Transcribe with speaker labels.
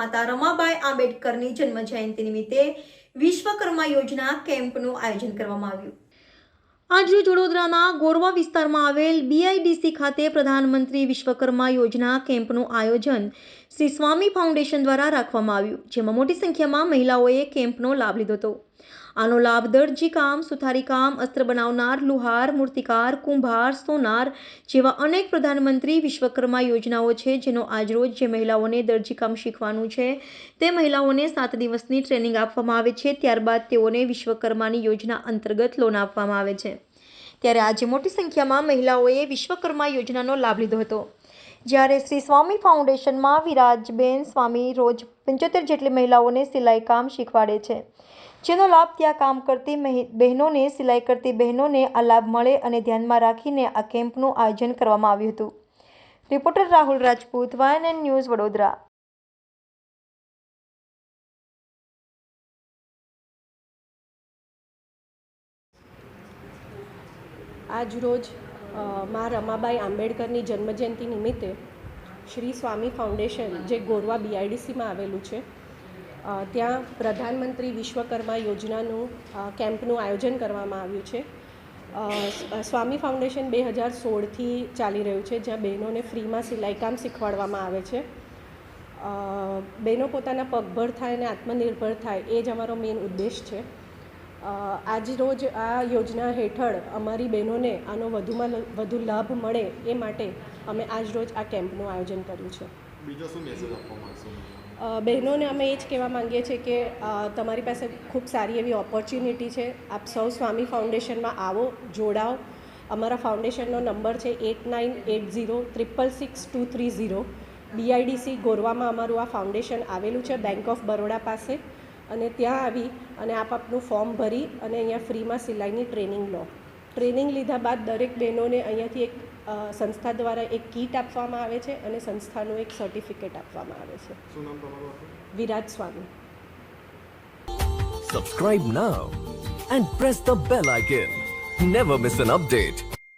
Speaker 1: માતા રમાબાઈ આંબેડકરની જન્મ જયંતિ નિમિત્તે વિશ્વકર્મા યોજના કેમ્પનું આયોજન કરવામાં આવ્યું. આજરોજ વડોદરાના ગોરવા વિસ્તારમાં આવેલ બીઆઈડીસી ખાતે પ્રધાનમંત્રી વિશ્વકર્મા યોજના કેમ્પનું આયોજન શ્રી સ્વામી ફાઉન્ડેશન દ્વારા રાખવામાં આવ્યું, જેમાં મોટી સંખ્યામાં મહિલાઓએ કેમ્પનો લાભ લીધો હતો. આનો લાભ દરજી કામ, સુથારી કામ, અસ્ત્ર બનાવનાર, લુહાર, મૂર્તિકાર, કુંભાર, સોનાર જેવા અનેક પ્રધાનમંત્રી વિશ્વકર્મા યોજનાઓ છે, જેનો આજરોજ જે મહિલાઓને દરજીકામ શીખવાનું છે, તે મહિલાઓને સાત દિવસની ટ્રેનિંગ આપવામાં આવે છે, ત્યારબાદ તેઓને વિશ્વકર્માની યોજના અંતર્ગત લોન આપવામાં આવે છે. ત્યારે આજે મોટી સંખ્યામાં મહિલાઓએ વિશ્વકર્મા યોજનાનો લાભ લીધો હતો. જ્યારે શ્રી સ્વામી ફાઉન્ડેશનમાં વિરાજબેન સ્વામી રોજ પંચોતેર જેટલી મહિલાઓને સિલાઈ કામ શીખવાડે છે. જેનો લાભ ત્યાં કામ કરતી બહેનોને સિલાઈ કરતી બહેનોને આ લાભ મળે અને ધ્યાનમાં રાખીને આ કેમ્પનું આયોજન કરવામાં આવ્યું હતું. Reporter Rahul Rajput, YNN news Vadodara.
Speaker 2: આજ રોજ મા રમાબાઈ આંબેડકરની જન્મજયંતિ નિમિત્તે શ્રી સ્વામી ફાઉન્ડેશન, જે ગોરવા બીઆઈડીસીમાં આવેલું છે ત્યાં પ્રધાનમંત્રી વિશ્વકર્મા યોજનાનું કેમ્પનું આયોજન કરવામાં આવ્યું છે. સ્વામી ફાઉન્ડેશન બે હજાર સોળથી ચાલી રહ્યું છે, જ્યાં બહેનોને ફ્રીમાં સિલાઈકામ શીખવાડવામાં આવે છે. બહેનો પોતાના પગભર થાય અને આત્મનિર્ભર થાય, એ જ અમારો મેઇન ઉદ્દેશ છે. આજ રોજ આ યોજના હેઠળ અમારી બહેનોને આનો વધુમાં વધુ લાભ મળે એ માટે અમે આજ રોજ આ કેમ્પનું આયોજન કર્યું છે.
Speaker 3: બીજો શું મેસેજ આપવા માંગશો
Speaker 2: બહેનોને અમે એ જ કહેવા માંગીએ છીએ કે તમારી પાસે ખૂબ સારી એવી ઓપોર્ચ્યુનિટી છે. આપ સૌ સ્વામી ફાઉન્ડેશનમાં આવો જોડાઓ. અમારા ફાઉન્ડેશનનો નંબર છે eight nine eight zero triple six two three zero. BIDC ગોરવામાં અમારું આ ફાઉન્ડેશન આવેલું છે બેંક ઓફ બરોડા પાસે. અને ત્યાં આવી અને આપ આપનું ફોર્મ ભરી અને અહીંયા ફ્રીમાં સિલાઈની ટ્રેનિંગ લો. ટ્રેનિંગ લીધા બાદ દરેક બહેનોને અહીંયાથી એક સંસ્થા દ્વારા એક કીટ આપવામાં આવે છે અને સંસ્થાનું એક સર્ટિફિકેટ આપવામાં આવે છે.
Speaker 3: શું નામ તમારું
Speaker 2: Viraj Swami.
Speaker 4: Subscribe now and press the bell icon never miss an update.